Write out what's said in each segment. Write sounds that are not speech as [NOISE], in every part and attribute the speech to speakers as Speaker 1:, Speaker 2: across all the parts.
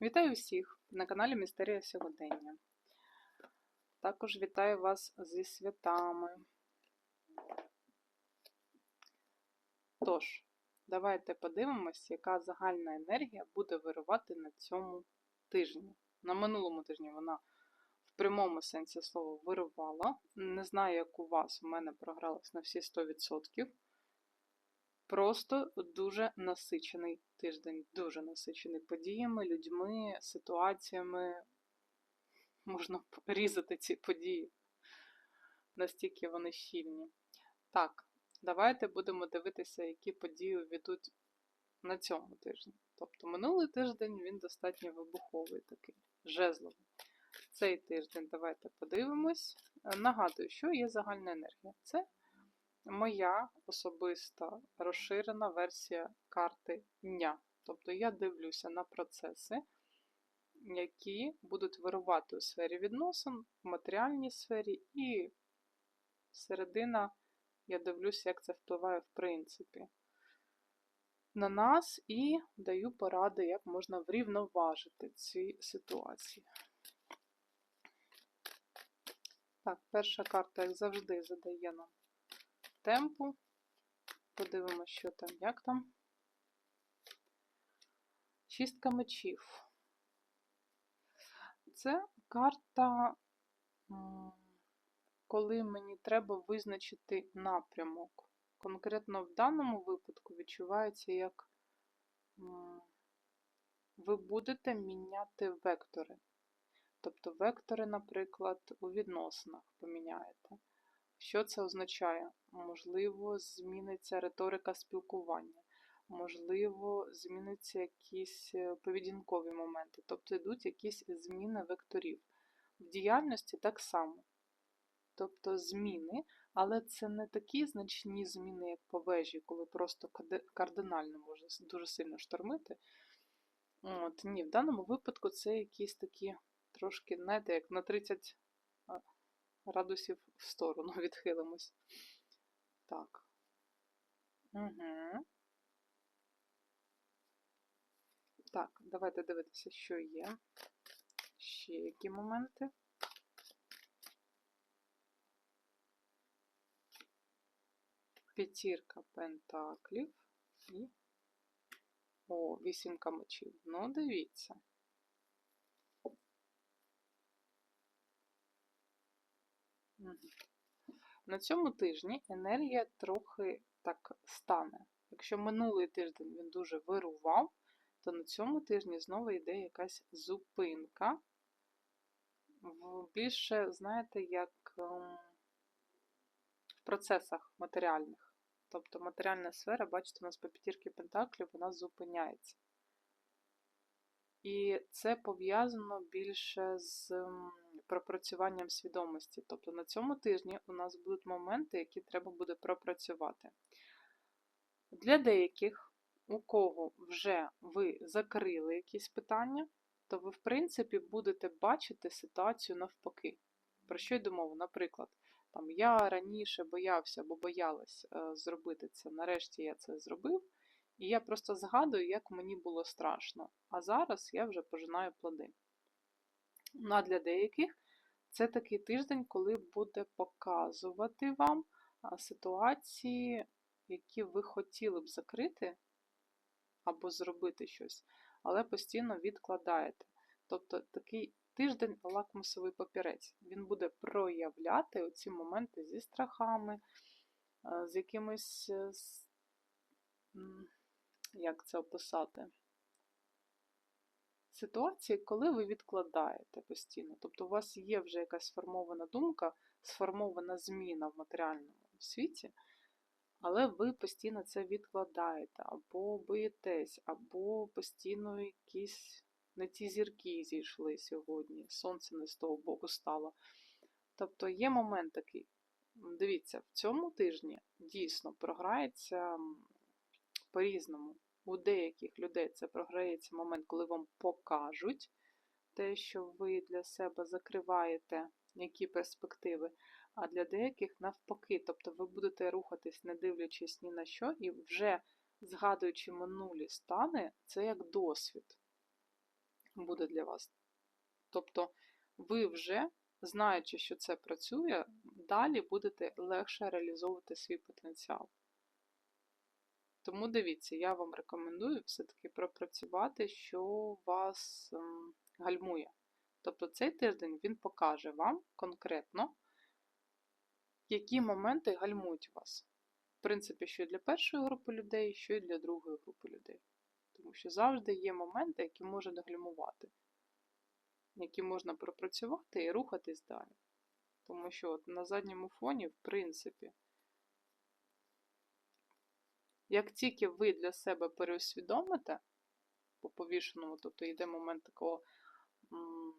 Speaker 1: Вітаю всіх на каналі Містерія Сьогодення. Також вітаю вас зі святами. Тож, давайте подивимось, яка загальна енергія буде вирувати на цьому тижні. На минулому тижні вона в прямому сенсі слова вирувала. Не знаю, як у вас, у мене програлась на всі 100%. Просто дуже насичений тиждень, дуже насичений подіями, людьми, ситуаціями. Можна різати ці події, настільки вони щільні. Так, давайте будемо дивитися, які події увійдуть на цьому тижні. Тобто минулий тиждень він достатньо вибуховий такий, жезловий. Цей тиждень давайте подивимось. Нагадую, що є загальна енергія. Це моя особиста розширена версія карти дня. Тобто я дивлюся на процеси, які будуть вирувати у сфері відносин, в матеріальній сфері, і середина, я дивлюся, як це впливає в принципі на нас, і даю поради, як можна врівноважити ці ситуації. Так, перша карта, як завжди, задає нам темпу. Подивимося, що там, як там. Шістка мечів. Це карта, коли мені треба визначити напрямок. Конкретно в даному випадку відчувається, як ви будете міняти вектори. Тобто вектори, наприклад, у відносинах поміняєте. Що це означає? Можливо, зміниться риторика спілкування, можливо, зміниться якісь е, поведінкові моменти, тобто йдуть якісь зміни векторів. В діяльності так само. Тобто зміни, але це не такі значні зміни, як по вежі, коли просто кардинально може дуже сильно штормити. От, Ні, в даному випадку це якісь такі трошки, знаєте, як на 30 градусів в сторону [LAUGHS] відхилимось. Так. Угу. Так, давайте дивитися, що є. Ще які моменти. П'ятірка пентаклів і. О, вісімка мечів. Ну, дивіться. На цьому тижні енергія трохи так стане. Якщо минулий тиждень він дуже вирував, то на цьому тижні знову йде якась зупинка. Більше, знаєте, як ем, в процесах матеріальних. Тобто матеріальна сфера, бачите, у нас по п'ятірки Пентаклів вона зупиняється. І це пов'язано більше з пропрацюванням свідомості. Тобто на цьому тижні у нас будуть моменти, які треба буде пропрацювати. Для деяких, у кого вже ви закрили якісь питання, то ви, в принципі, будете бачити ситуацію навпаки. Про що йде мова? Наприклад, там, я раніше боявся або боялась е, зробити це, нарешті я це зробив. І я просто згадую, як мені було страшно. А зараз я вже пожинаю плоди. Ну, а для деяких це такий тиждень, коли буде показувати вам ситуації, які ви хотіли б закрити або зробити щось, але постійно відкладаєте. Тобто такий тиждень лакмусовий папірець. Він буде проявляти оці моменти зі страхами, з якимось е, як це описати? Ситуації, коли ви відкладаєте постійно. Тобто у вас є вже якась сформована думка, сформована зміна в матеріальному світі, але ви постійно це відкладаєте, або боїтесь, або постійно якісь не ті зірки зійшли сьогодні, сонце не з того боку стало. Тобто є момент такий. Дивіться, в цьому тижні дійсно програється по-різному. У деяких людей це програється момент, коли вам покажуть те, що ви для себе закриваєте, які перспективи, а для деяких навпаки. Тобто ви будете рухатись, не дивлячись ні на що, і вже згадуючи минулі стани, це як досвід. буде для вас. Тобто, ви вже, знаючи, що це працює, далі будете легше реалізовувати свій потенціал. Тому дивіться, я вам рекомендую все-таки пропрацювати, що вас ем, гальмує. Тобто цей тиждень він покаже вам конкретно, які моменти гальмують вас. В принципі, що і для першої групи людей, що і для другої групи людей. Тому що завжди є моменти, які можуть гальмувати, які можна пропрацювати і рухатись далі. Тому що от на задньому фоні, в принципі, як тільки ви для себе переусвідомите, по повішеному, тобто йде момент такого м,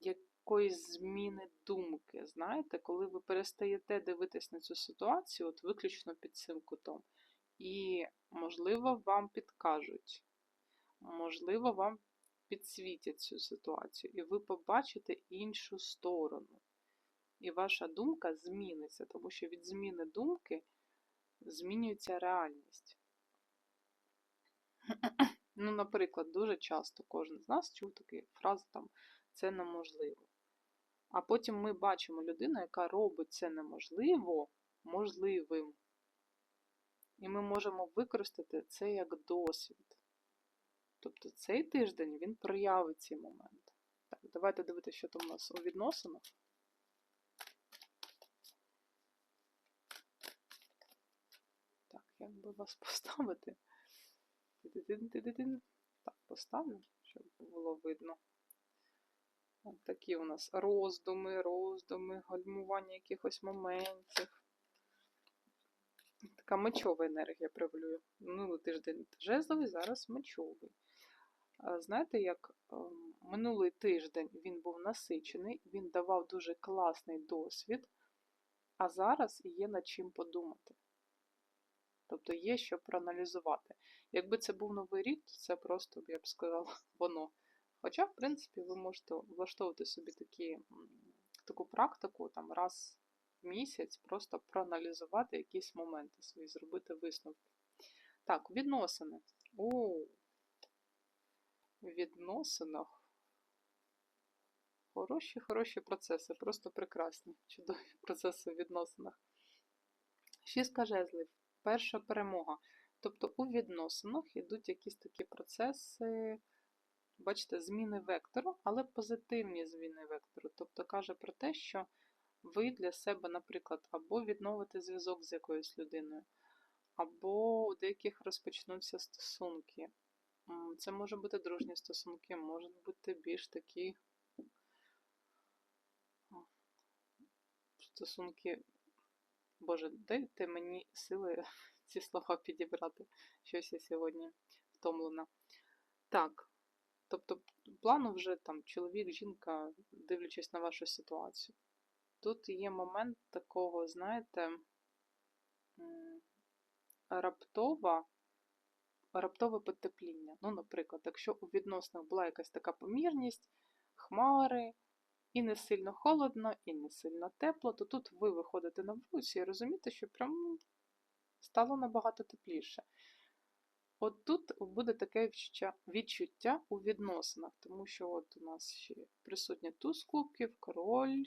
Speaker 1: якоїсь зміни думки, знаєте, коли ви перестаєте дивитись на цю ситуацію, от виключно під цим кутом, і, можливо, вам підкажуть, можливо, вам підсвітять цю ситуацію, і ви побачите іншу сторону. І ваша думка зміниться, тому що від зміни думки змінюється реальність. [CLEARS THROAT] Ну, наприклад, дуже часто кожен з нас чув такі фрази там це неможливо. А потім ми бачимо людину, яка робить це неможливо можливим. І ми можемо використати це як досвід. Тобто цей тиждень він проявить ці моменти. Так, давайте дивитися, що там у нас у відносинах. Як би вас [LAUGHS] поставити? Так, поставлю, щоб було видно. От такі у нас роздуми, роздуми, гальмування якихось моментів. Така мечова енергія превалює. Минулий тиждень жезловий, зараз мечовий. Знаєте, як ем, минулий тиждень він був насичений, він давав дуже класний досвід, а зараз є над чим подумати. Тобто є що проаналізувати. Якби це був новий рік, то це просто, я б сказала, [LAUGHS] воно. Хоча, в принципі, ви можете влаштовувати собі такі, таку практику там раз в місяць, просто проаналізувати якісь моменти свої, зробити висновки. Так, відносини. В відносинах. Хороші, хороші процеси, просто прекрасні, чудові [LAUGHS] процеси в відносинах. Шістка жезлів. Перша перемога. Тобто у відносинах йдуть якісь такі процеси, бачите, зміни вектору, але позитивні зміни вектору. Тобто каже про те, що ви для себе, наприклад, або відновите зв'язок з якоюсь людиною, або у деяких розпочнуться стосунки. Це може бути дружні стосунки, можуть бути більш такі стосунки. Боже, дайте мені сили [LAUGHS] ці слова підібрати. Щось я сьогодні втомлена. Так, тобто, плану вже там чоловік, жінка, дивлячись на вашу ситуацію. Тут є момент такого, знаєте, раптова, раптове потепління. Ну, наприклад, якщо у відносинах була якась така помірність, хмари, і не сильно холодно, і не сильно тепло, то тут ви виходите на вулицю і розумієте, що прям стало набагато тепліше. От тут буде таке відчуття, у відносинах, тому що от у нас ще присутні туз кубків, король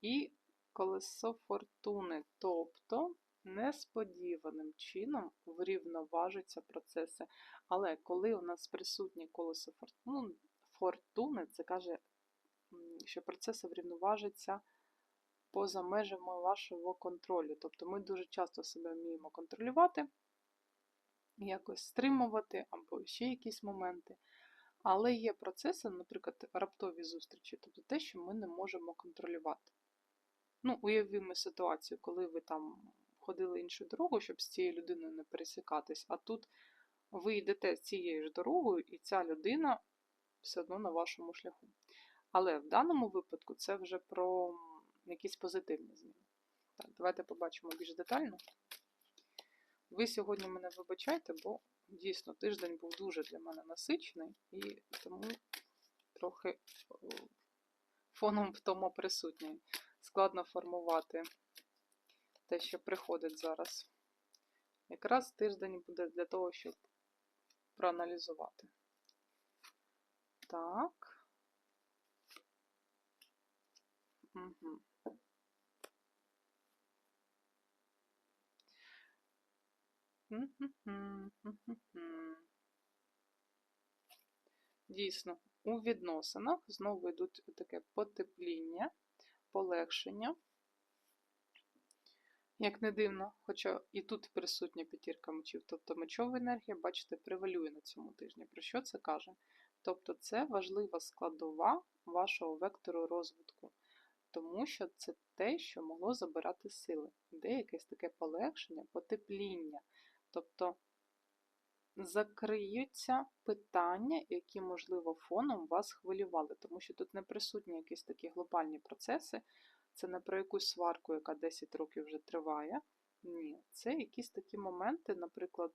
Speaker 1: і колесо фортуни. Тобто несподіваним чином врівноважаться процеси. Але коли у нас присутнє колесо фортуни, фортуни, це каже, що процеси врівноважаться поза межами вашого контролю. Тобто ми дуже часто себе вміємо контролювати, якось стримувати або ще якісь моменти. Але є процеси, наприклад, раптові зустрічі, тобто те, що ми не можемо контролювати. Ну, уявімо ситуацію, коли ви там ходили іншу дорогу, щоб з цією людиною не пересікатись, а тут ви йдете цією ж дорогою, і ця людина все одно на вашому шляху. Але в даному випадку це вже про якісь позитивні зміни. Так, Давайте побачимо більш детально. Ви сьогодні мене вибачайте, бо дійсно тиждень був дуже для мене насичений, і тому трохи фоном втома присутній. Складно формувати те, що приходить зараз. Якраз тиждень буде для того, щоб проаналізувати. Так. Угу. Дійсно, у відносинах знову йдуть таке потепління, полегшення. Як не дивно, хоча і тут присутня п'ятірка мечів, тобто мечова енергія, бачите, превалює на цьому тижні. Про що це каже? Тобто це важлива складова вашого вектору розвитку, тому що це те, що могло забирати сили. Де якесь таке полегшення, потепління. Тобто закриються питання, які, можливо, фоном вас хвилювали, тому що тут не присутні якісь такі глобальні процеси. Це не про якусь сварку, яка 10 років вже триває. Ні, це якісь такі моменти, наприклад,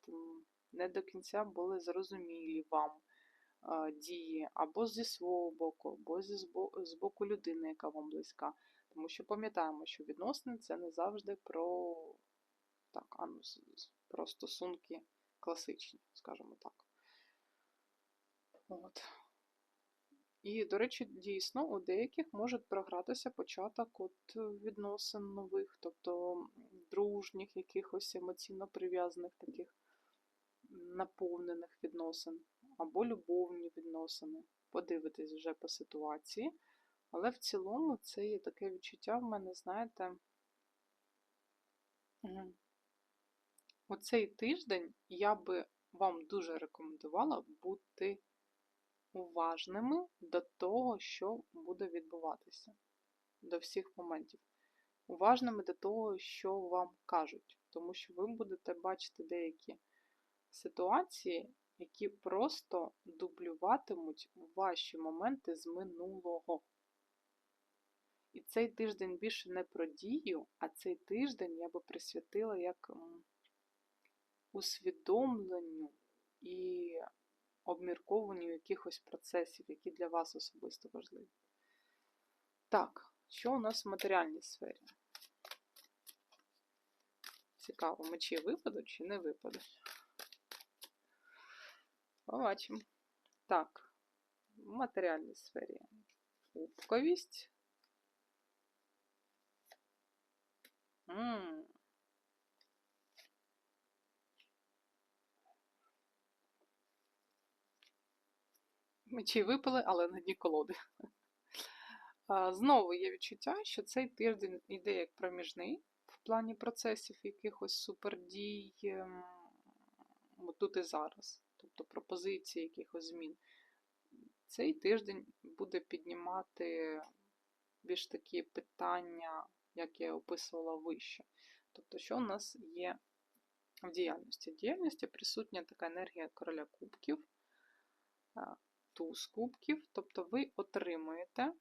Speaker 1: не до кінця були зрозумілі вам дії або зі свого боку, або зі з боку людини, яка вам близька. Тому що пам'ятаємо, що відносини це не завжди про так, а ну, про стосунки класичні, скажімо так. От. І, до речі, дійсно, у деяких може програтися початок от відносин нових, тобто дружніх, якихось емоційно прив'язаних таких наповнених відносин, або любовні відносини. Подивитись вже по ситуації. Але в цілому це є таке відчуття в мене, знаєте, у цей тиждень я би вам дуже рекомендувала бути уважними до того, що буде відбуватися, до всіх моментів. Уважними до того, що вам кажуть, тому що ви будете бачити деякі ситуації, які просто дублюватимуть ваші моменти з минулого. І цей тиждень більше не про дію, а цей тиждень я би присвятила як усвідомленню і обмірковуванню якихось процесів, які для вас особисто важливі. Так, що у нас в матеріальній сфері? Цікаво, мечі випадуть чи не випадуть? Побачимо. Так, в матеріальній сфері кубковість. М Мечі випали, але на дні колоди. Знову є відчуття, що цей тиждень йде як проміжний в плані процесів якихось супердій ем, тут і зараз, тобто пропозиції якихось змін. Цей тиждень буде піднімати більш такі питання, як я описувала вище. Тобто, що у нас є в діяльності? В діяльності присутня така енергія короля кубків туз кубків, тобто ви отримуєте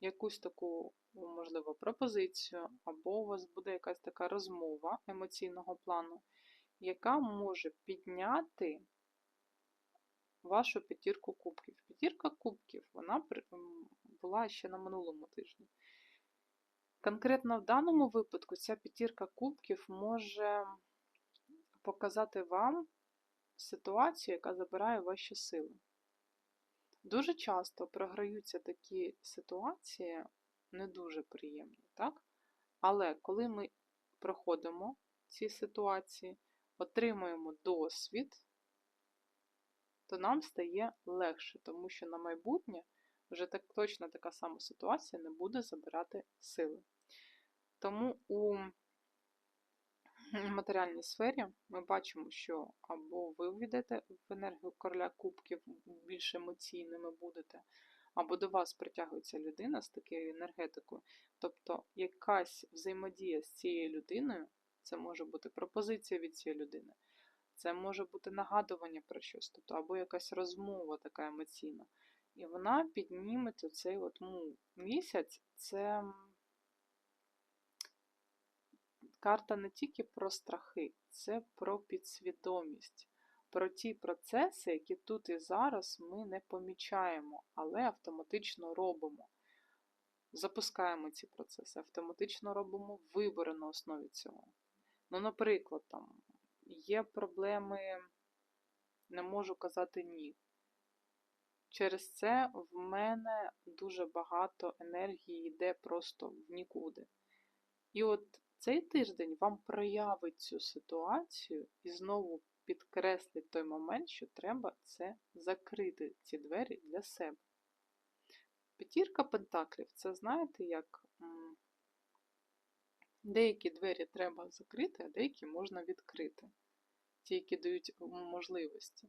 Speaker 1: якусь таку, можливо, пропозицію, або у вас буде якась така розмова емоційного плану, яка може підняти вашу п'ятірку кубків. П'ятірка кубків вона була ще на минулому тижні. Конкретно в даному випадку ця п'ятірка кубків може показати вам ситуацію, яка забирає ваші сили. Дуже часто програються такі ситуації не дуже приємні, так? Але коли ми проходимо ці ситуації, отримуємо досвід, то нам стає легше, тому що на майбутнє вже так точно така сама ситуація не буде забирати сили. Тому у матеріальній сфері ми бачимо, що або ви ввійдете в енергію короля кубків, більш емоційними будете, або до вас притягується людина з такою енергетикою. Тобто якась взаємодія з цією людиною, це може бути пропозиція від цієї людини, це може бути нагадування про щось, тобто або якась розмова така емоційна. І вона підніметься цей от ну, місяць, це карта не тільки про страхи, це про підсвідомість, про ті процеси, які тут і зараз ми не помічаємо, але автоматично робимо. Запускаємо ці процеси, автоматично робимо вибори на основі цього. Ну, наприклад, там є проблеми не можу казати ні. Через це в мене дуже багато енергії йде просто в нікуди. І от цей тиждень вам проявить цю ситуацію і знову підкреслить той момент, що треба це закрити, ці двері для себе. П'ятірка пентаклів це знаєте, як деякі двері треба закрити, а деякі можна відкрити. Ті, які дають можливості.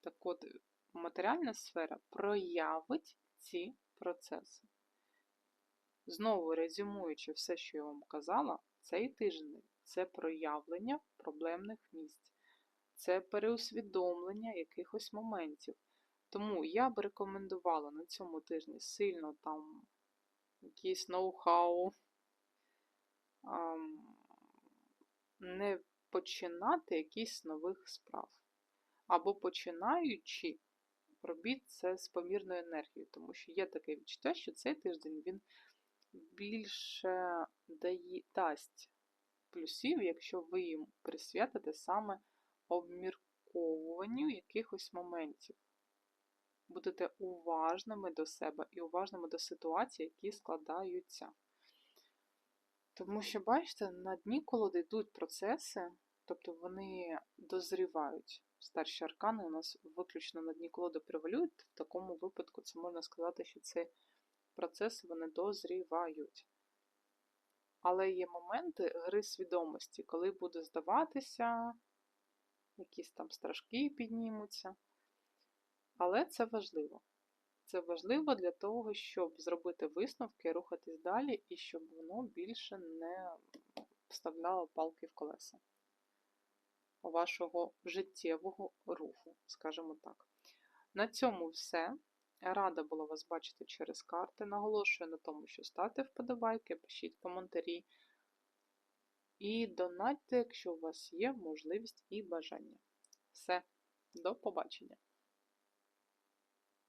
Speaker 1: Так от, матеріальна сфера проявить ці процеси. Знову резюмуючи все, що я вам казала, цей тиждень це проявлення проблемних місць, це переусвідомлення якихось моментів. Тому я б рекомендувала на цьому тижні сильно там якийсь ноу-хау, не починати якісь нових справ. Або починаючи, робіть це з помірною енергією, тому що є таке відчуття, що цей тиждень він більше дає, дасть плюсів, якщо ви їм присвятите саме обмірковуванню якихось моментів. Будете уважними до себе і уважними до ситуацій, які складаються. Тому що, бачите, на дні колоди йдуть процеси, тобто вони дозрівають. Старші аркани у нас виключно на дні колоди превалюють. В такому випадку це можна сказати, що ці процеси вони дозрівають. Але є моменти гри свідомості, коли буде здаватися, якісь там страшки піднімуться. Але це важливо. Це важливо для того, щоб зробити висновки, рухатись далі, і щоб воно більше не вставляло палки в колеса вашого життєвого руху, скажімо так. На цьому все. Рада була вас бачити через карти. Наголошую на тому, що ставте вподобайки, пишіть коментарі. І донатьте, якщо у вас є можливість і бажання. Все, до побачення!